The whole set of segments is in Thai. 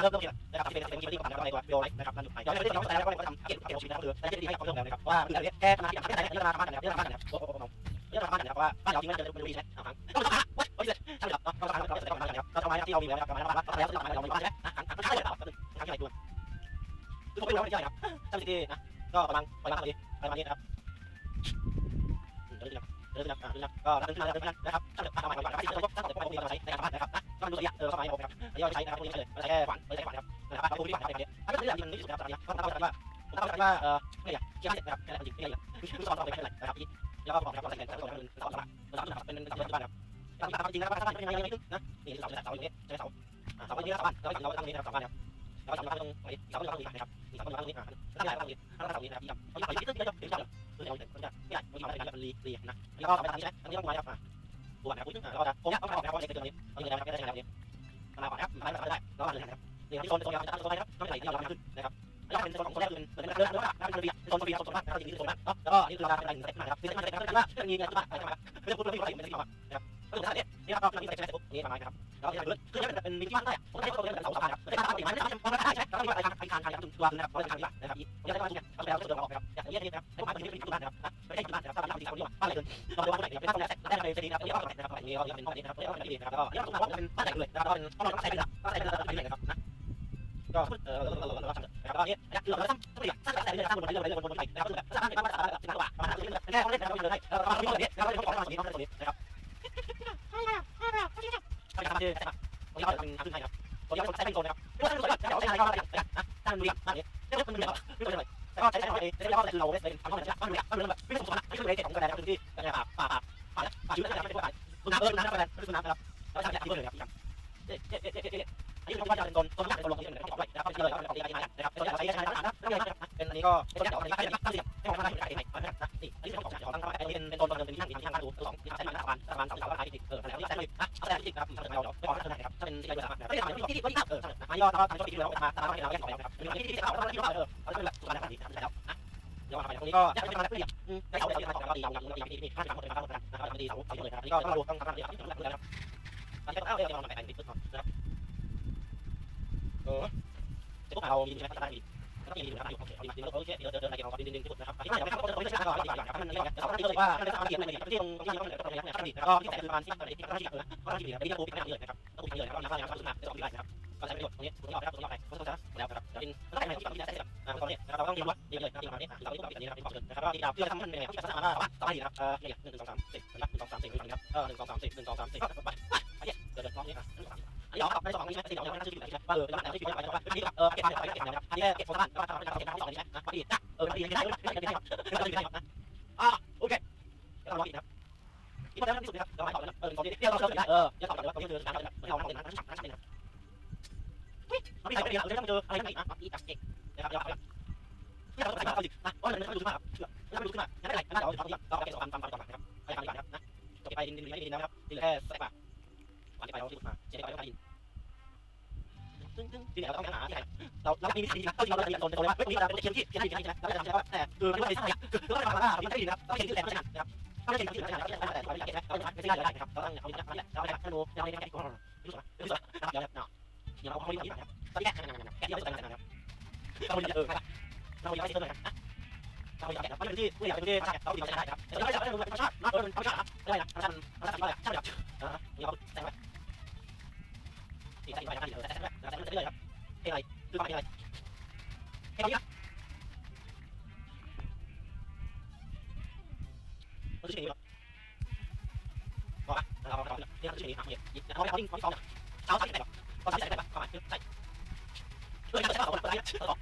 เริ่มต้นนะครับที่เป็นเป็นที่ประกอบในตัวโยไลท์นะครับนั่นหมายย้อนไปที่เราแต่แล้วก็ทำเก็บเก็บชีวิตนะครับคือได้ดีให้เขาเรื่องแล้วนะครับว่าคืออะไรแก้ปัญหาที่ประเทศไทยเรื่องบ้านนะครับเรื่องบ้านนะครับโอ้โหเรื่องบ้านนะครับว่าบ้านเราจริงๆจะเป็นวิธีใช่ไหมต้องทำวัดวัดเลยใช่ครับต้องทำเราจะต้องทำนะครับเราทำมาที่เรามีแล้วนะครับทำมาแล้วแล้วเรามีบ้านแล้วนะทำใช่เลยครับทำใช่ตัวคือผมไม่รู้ไม่ใช่ครับทำดีนะก็ประมาณประมาณนี้ประมาณนี้นะครับเดินเดินนะครับ เดินนะครับก็เดินขึ้นมาเดินขึ้นนะครับถ้าเกิดทำอะไรก่อนนะครับถ้าเกิดถ้าเกิดไม่มีเราใช้ในการบ้านนะครับนะก็ดูตัวอย่างเออเข้ามาให้ผมครับย่อยใช้นะครับพวกนี้เลยไม่ใช่แค่ฝันไม่ใช่แค่ฝันครับนะครับเราดูที่ฝันครับถ้าเกิดเรื่องที่มันไม่สุดครับตอนนี้ก็ต้องเข้าใจว่าต้องเข้าใจว่าเออไม่อยากเชื่อเสร็จนะครับแค่นั้นจริงไม่อยากคือสอนต่อไปไม่เป็นไรนะครับที่แล้วก็บอกนะครับว่าใส่เงินแล้วก็เป็นสอนต่อสอนต่อเป็นเสาบ้านครับตามตามจริงนะครับถ้าบ้านยังยังไม่ถึงนะนี่เสาเสาอย่างนี้ใช้เสาเสาอย่างนี้เสามบ้านแล้วเราตั้งนี้นะครับสามบ้านครับเราตั้งตรงไหนเสาเราตั้งนี้นะครับเสาเราตั้งนี้นะครับตั้งใหญ่ตั้งนี้ตั้งเสานี้นะครับเขาอยากไปยึดยึดยึดยึดยึด คือเอาเงินมันจะไม่ใหญ่ไม่ใหญ่ไม่ใหญ่มันรีรีนะแล้วก็ไปทางนี้นะทางนี้ต้องมาครับตัวนะครับแล้วก็ผมต้องบอกนะครับว่าในตัวนี้เอาเงินนะครับไม่ได้ใช้นะครับมาก่อนครับมาได้มาได้แล้วมาเลยนะครับนี่ที่โซนโซนครับโซนครับต้องใส่ที่เราขึ้นนะครับแล้วเป็นโซนของคนแรกคือเหมือนเดิมแล้วก็เป็นระเบียบโซนระเบียบโซนบ้านแล้วทีนี้โซนบ้านเนาะแล้วก็นี่คือเราเป็นอะไรหนึ่งเซตมาครับคือเซตมาเซตมาเซตมาจะมีเงินที่บ้านอะไรมาไม่ต้พูดเรื่องที่ไม่ได้ที่มาครับก็ถึงขนาดนี้นี่ครับเรามีเซตเซตนี่ประมาณครับแล้วที่เหลือคือจะเป็นมีที่บ้านได้ผมใช้ตัวเป็นเสาสะพานครับ เป็นทางติดมันไม่ใช่มันไม่ได้ใช่แล้วก็ไปทางไปทางทางถึงตัวนะครับไปทางนี้นะครับยังได้ว่าเนี่ยเราแล้วก็เดินออกครับอย่างนี้นะครับให้ผมไปที่บ้านนะครับไม่ใช่ที่บ้านนะครับถ้าเราที่เขาเรียกว่บ้านอะไรเดินเราเรียกว่าบ้านไหนนะครับเป็นบ้านแรกได้ในเซตนี้นะครับเรียกว่าบ้านไหนนะครับอันนี้เราเรียกเป็นบ้านนี้นะครับเรียกว่าบ้านนี้นะครับก็เรียกว่าเป็นบ้านไหนเลยนะครับเป็นห้องนอนใช้เป็นหลักบ้านใช้เป็นหลักเป็นไหนนะครับนะก็เออเราเราเราเราทำนะครับก็เนี่ยคือเราทำต้องอย่างสร้างแต่เรื่องสร้างบนบนบนบนบนไปนะครับสร้างเป็นบ้านบ้านสิบกว่าบ้านสิบกว่าแค่เขาเล่นนะครับเลยเราเราไม่ได้เราไม่ได้ของเราตรงนี้เราตรงนี้นะครับใจะเป็นแบบจะเอาอะไรก็ได้นะตั้งดูอย่างนี้เรียกว่าเป็นแบบไม่เป็นไรแต่ก็ใช้ใช้ใช้แล้วก็เราเป็นทำข้องแบบบ้านแบบบ้านแบบไม่สมบูรณ์ไม่ใช่เลยของกระดนพื้นที่กระดาป่าป่าป่าป่าชื้นนะครับไม่ใช่ป่าคุณน้ำเออน้ำกระดาษคุณน้ำนะครับเราทำอย่างที่เลยครับเอ๊ะเอ๊ะเอ๊ะเจ๊เอ๊ะอันนี้ผมว่าจะเป็นโซนโซนหลักเป็นโซนลงที่เป็นของไว้นะครับที่เลยครับของที่ใหม่นะครับตัวอย่างใช้ใช้นะครับนะครับเป็นอันนี้ก็ตัวอย่างของอันนี้ก็ตั้งเสียงให้ของอะไร มายอดแล้วก็ทางช่วงปีแล้วมาตามให้เราแยกออกครับที่ที่เราที่เราเออเราจะเป็นแบบสุขภาพดีทำแล้วนะเดี๋ยวมาไปตรงนี้ก็ยังไม่มาแล้วเปลี่ยนได้เอาไปเอาของเราดีเราเราเรามีข้างหลังหมดเลยนะครับนะครับดีเสาเสาเลยครับนี่ก็ต้องรู้ต้องทำอะไรครับที่ต้องแล้วตอนนี้ก็เอาเดี๋ยวเราไปแต่งติดก่อนนะครับเออจะพวกเรามีใช่ไหมได้มีก็มีนะครับโอเคเอาดีโอเคเดี๋ยวเดินอะไรกันเราดินดินที่สุดนะครับที่ไม่อยากให้เขาไม่ใช่ก่อนอย่างอย่างมันนี่เราเราที่เลยว่าเราจะทำเกียรติในที่ตรงที่ตรงนี้ตรงนี้นะครับก็ที่แต่คือประมาณที่ตรงนี้ที่เราที่เออก็ที่เหลือไม่ได้พูดไม่ได้เลยนะครับต้องพูดเลยนะครับแล้วก็นะครับจะต้องมีอะไรนะครับ ก็ใช้ประโยชน์ตรงนี้ตรงนี้ออกนะครับตรงนี้ออกไปก็ต้องใช้แล้วครับแล้วเป็นได้ไหนที่เราที่จะใช้แบบอ่าตรงนี้เราต้องเรียนรู้เรียนเลยนะครับประมาณนี้เราต้องแบบนี้นะครับที่บอกเลยนะครับว่าที่เราเพื่อทำมันเป็นที่จะสามารถว่าต่อไปนะครับเออเนี่ยหนึ่งสองสามสี่นะครับหนึ่งสองสามสี่นะครับเออหนึ่งสองสามสี่หนึ่งสองสามสี่ไปไปไปเดี๋ยวเดี๋ยวลองนี่ครับอันนี้ออกในสองนี้นะสี่สองนี้นะชื่ออยู่ไหนใช่ไหมเออแล้วอันนี้ชื่ออยู่ไหนไปเออเก็บบ้าเก็บบ้านะครับอันนี้เก็บโฟกัสก็ทำให้เราเก็บบ้านที่สองนี้นะมาดีนะเออมาดีไม่ได้ไม่ได้ไม่ได้ไม่ได้ไม่ได้นะอ่าโอเคเราลองอีกนะครับอีกคนนั้นที่สุดนะครับเราไปต่อเลยนะเออตอนนี้เดี๋ยวเราเจอได้เออจะต่อเลยว่าเราเจอการเราเราเราเป็นนักฉักนักฉัก เลยนะเฮ้ยเราไม่ใส่ไม่เราเลยต้องเจออะไรนั่นอีกนะอีกจับเก่งนะครับเดี๋ยวเอาเนี่ยเราใส่มาเอาสินะว่าเราไม่รู้ขึ้นมาครับเราไม่รู้ขึ้นมาไม่เป็นไรเราเราเราเก็บความความความก่อนนะครับไปทำดีกว่านะครับนะจบไปดินดินไม่ดินนะครับดินแค่ใส่ปากวันที่ไปเราที่มาเจ๊ไปเราไปดินซึ่งซึ่งที่เนี่ยเราต้องหาที่ไหนเราเรามีวิธีนะก็ที่เราจะโดนโดนว่าเฮ้ยนี่เราเป็นเชียงที่ที่ไหนที่ไหนเราจะทำใช่ไหมแต่คือไม่ว่าจะทำอะไรคือเราไม่ทำอะไรเราไม่ได้ดีนะครับเราเชียงที่แรงไม่ใช่นะครับถ้าไม่เชียงที่แรงไม่ใช่นะครับแต่เราไม่เก็บนะเราไม่ได้ได้นะครับเราต้องเอาที่นี่เราไม่ได้เราเราไม่ได้แกะก่อนรู้สึกรู้สึกนะครับเดี๋ยวเนาะเดี๋ยวเราเอาที่นี่นะครับ ตอนนี้แกะแกะเยอะสุดนะครับเราเออเราอยากให้เจอหน่อยนะเราอยากแกะนะมันเป็นที่ผู้อยากเป็นที่เราอยากได้ครับเราอยากได้ธรรมชาตินะเออธรรมชาติอะไรนะธรรมชาติธรรมชาติอะไรใช่ไมครับอ่านี่เราแต่งไว้นี่ใส่ไปนะครับแต่แต่แต่แต่เลยครับเพลงอะไรคือฟังเพลงอะไรเพลงนี้ครับมันชื่อเพลงนี้บอกอะเราเราเนี่ยชื่อเพลงนี้ครับเนี่ยเขาเขาดิ้งเขาดิ้งเขาเช้าใส่ไหนแบบตอนใส่ไหนแบบประมาณใส่ ด้ยกันใช่ป่ะคนละคนละต่อ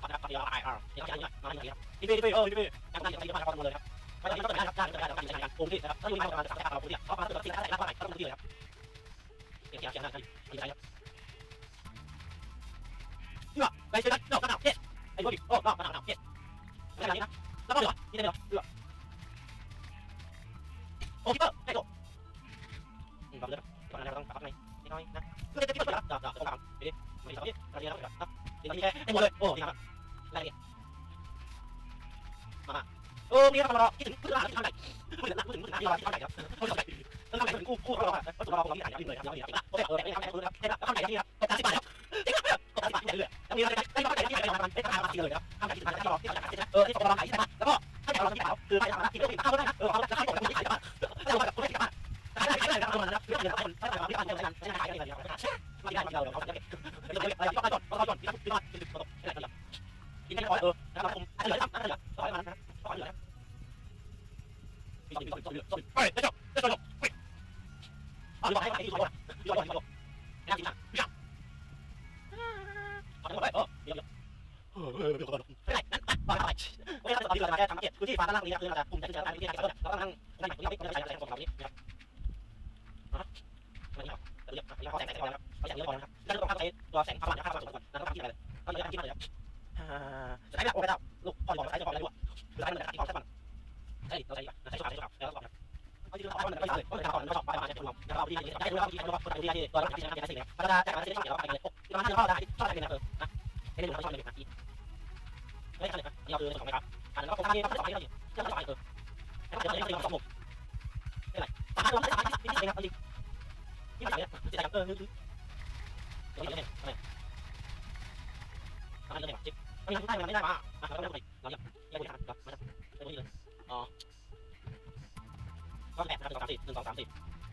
ครับครับเดี๋ยวอ่าอ่าเดี๋ยวอย่างนี้มาดีครับพี่พี่พี่เออพี่พี่ยังนั่งอยู่ที่บ้านเขาทำเลยครับไม่ต้องไม่ต้องไปนะครับได้ได้ได้ได้ได้ปูที่นะครับถ้าลุยมาประมาณสามสิบเราปูที่เขามาตัวที่อะไรรับอะไรต้องปูที่เลยครับเดี๋ยวเดี๋ยวเดี๋ยวนะครับดีใจครับนี่ยไปเจอกันนอกสนามเนี่ยไอ้พวกดิโอ้นอกสนามเนี่ยไม่อะไรนะแล้วก็เหลือนี่ได้เหรอเหลือโอ้คิปเปอร์ได้โดอืมแบบเดิมตอนนั้นเราต้องปรับไง น้อยนะเพื่อจะที่จะดับดับสองสามเอ๊ะไม่ใช่ตอนนี้แล้วครับตอนนี้แค่ไม่หมดเลยโอ้ยครับอะไรเนี่ยมาเออมีอะไรรอคิดถึงพื้นฐานที่ทำไหนพื้นฐานพื้นฐานที่เราทำไหนครับต้องทำไหนต้องทำไหนถึงกู้กู้เราครับสุดเราความที่ไหนครับเลยครับย้อนเลยครับ เดี๋ยวอะไรที่เราจอดเราจอดที่ที่ว่าที่ตกที่ไหนกันกินได้ร้อยเออนะครับผมอันเหลือทำอันเหลือร้อยมันนะร้อยเหลือมีต่อมีต่อมีต่อมีต่อไปได้จบได้จบไปเอาดีกว่าให้ให้ที่ร้อยที่ร้อยที่ร้อยไม่น่ากินนะพี่ช่างเอาทั้งหมดไปเออเดี๋ยวเดี๋ยวเออเออเดี๋ยวก่อนไปไหนนั่นไปไปโอเคตอนนี้เราจะมาแค่ทำเก็ตคือที่ฟ้าด้านล่างนี้คือเราจะคุมจะจะได้ที่ไหนก็ได้เราต้องนั่งนั่งอย่างนี้ไม่ใช่อะไรของเรานี้นะครับฮะมันนี่ครับเดี๋ยวเดี๋ยวเขาแสงแสงก่อนนะครับเขาแสงเยอะก่อนนะครับ ตัวแสงความหวานนะครับความสมบูรณ์แล้วก็ทำที่อะไรก็เลยทำที่อะไรครับอ่าจะได้แบบโอ้ยเจ้าลูกพ่อบอกใช้จะบอกอะไรด้วยคือให้มันเป็ที่ความใช่ป่ะใช่เราใช้ดีกว่าใช้ชอบใช้ชอบแล้วก็เอาที่เราเอามันไปเลยก็เลยทำก่อนก็ชอบไปมาเนี่ยคุณลองแล้วเอาที่นี่ได้รู้ว่าที่รู้ว่าคนที่นี่ตัวเราที่ชนะที่สิ่งนี้พัฒนาแต่มาที่ชอบเดี๋ยวเราไปเลยที่มาที่เราได้ชอบอะไรเนี่ยเออนะไม่ได้รู้ว่าชอบอะไรนะที่ไม่ใช่เลยนะนี่เราคือสองไหมครับอันนั้นก็คงทำนี่ก็สองให้เราอยู่เรื่องสองเออแล้วเดี๋ยวเราสองมุมไม่ไรตาเราไม่ได้ตาที่ที่ไหนครับจริงที่ไหนเนี่ยที่ไหนครับเออ คือเดี๋ยวเนี่ยอะไรอะไรเนี่ยจิ๊บไม่ได้ไม่ได้มาอะเราไม่ได้เราอยากอยากบริหารแบมาจากเรื่องนี้เลยอ๋อก็แบบนะครับหนึ่งสองสามสี่หนึ่งสอ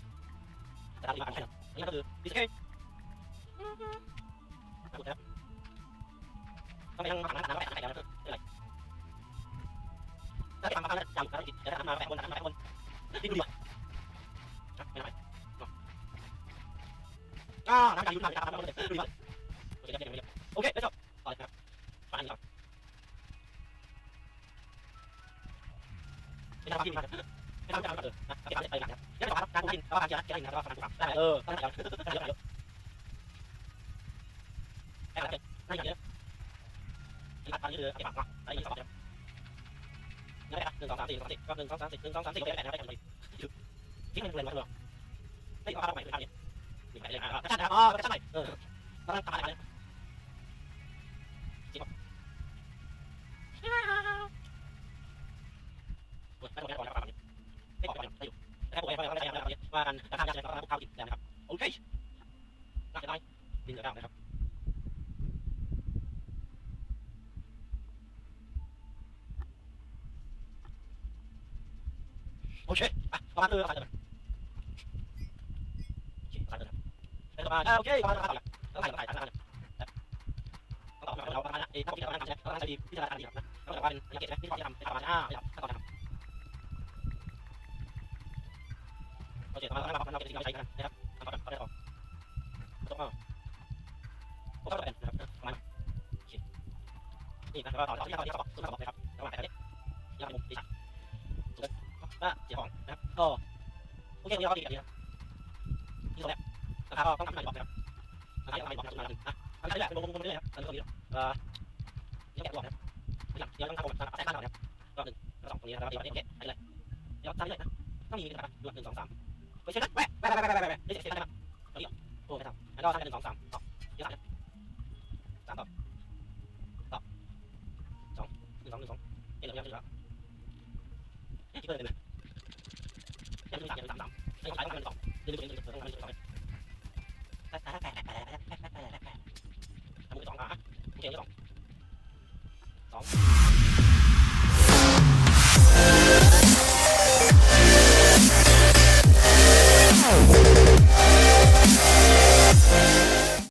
งสามสี่แต่เราดีมากใช่ไหมนี่ก็คือดิสเคถูกแล้วต้องไปทางมาหาหน้าแปะไหนกันนะอะไรถ้าไปทางมาแล้วจำแล้วจิตจะได้มาแปะบนทางมาแปะบนนี่ดูดีว่ะ ก้าน้ารยุทูบนะครับน้ำกยูทูบนะครับโอเคได้จบต่อเลครับฟังอีกครับไม่ได้ฟังที่มีครับไม่ได้ที่มีครับเออนะเก็บเอาไปหลังครับยังไม่จครับการกูกินแล้วก็การกินนะเก็บได้นะครับว่าฟังกูฟังได้เออต้องแต่เยอะตั้งแต่เยอะได้หลังเก็บได้หลังเยอะหลัดตอนคือเก็บปากเนาะได้ยินสองครับยังไม่ได้หนึ่งสองสามสี่สองสี่ก็หนึ่งสองสามสี่หนึ่งสองสามสี่ก็ได้แปดนะไม่ได้ทำเลยที่มันเลยมาเถอะไม่เอาข้าวใหม่ไปทำเนี่ย นี่ไปเลยอะกระชั้นอ๋อกระชั้นใหม่เออตอนนั้นตายเลยจริงป่ะไม่ต้องแก้ก่อนนะครับไม่ต้องแก้ก่อนได้อยู่แต่ผมไม่ต้องแก้ก่อนนะครับว่าการทำยาใช่ไหมครับข้าวติดนะครับโอเคน่าจะได้ดินเหลือแล้วนะครับโอเคอะประมาณเออประมาณเออโอเคประมาณเออประ มาโอเคมาณเออแล้วถ่ายถ่ายถ่ายถ่ายต่อมาเราประมาณเออถ้าพี่เราทำใช่ไหมเราทำดีพี่จะทำดีครับนะก็แบบว่าเป็นเก็บนะพี่จะทำเป็นประมาณอ่าครับต่อนะครับโอเคประมาณนั้นเราเก็บที่เราใช้กันนะครับทำก่อนก็ได้ออกต้องเอาพวกเราเป็นนะครับประมาณโอเคนี่นะก็ต่อต่อที่เราที่เราสุดท้ายนะครับระหว่างแต่ละนี่ยยังมุมดีสุดก็เสียของนะครับก็โอเคนี่เราดีกันดีนะนี่ตรงนี้ นะครับก็ต้องทำใหม่บอกนะครับทำใหม่บอกนะครับนะครับทำใหม่แบบเป็นวงกลมเรื่อยครับอันนี้ตรงนี้เอ่อเดี๋ยวแกะบอกนะครับหลังเดี๋ยวต้องทำก่อนใส่ข้างก่อนนะครับรอบหนึ่งรอบสองตรงนี้นะครับเดี๋ยวแกะไปเลยเดี๋ยวทำเลยนะต้องมีนะครับรวมหนึ่งสองสามไปเช็คนะแวะแวะแวะแวะแวะแวะนี่เช็คได้ไหมตรงนี้โอ้ไม่ทำแล้วก็ทำหนึ่งสองสามต่อเดี๋ยวสามสามต่อต่อสองหนึ่งสองหนึ่งสองเดี๋ยวเราจะจะที่เปิดเลยยังไม่ยังไม่สามสามไม่ต้องใช่ต้องทำเป็นสองเดี๋ยวเดี๋ยวเดี๋ยว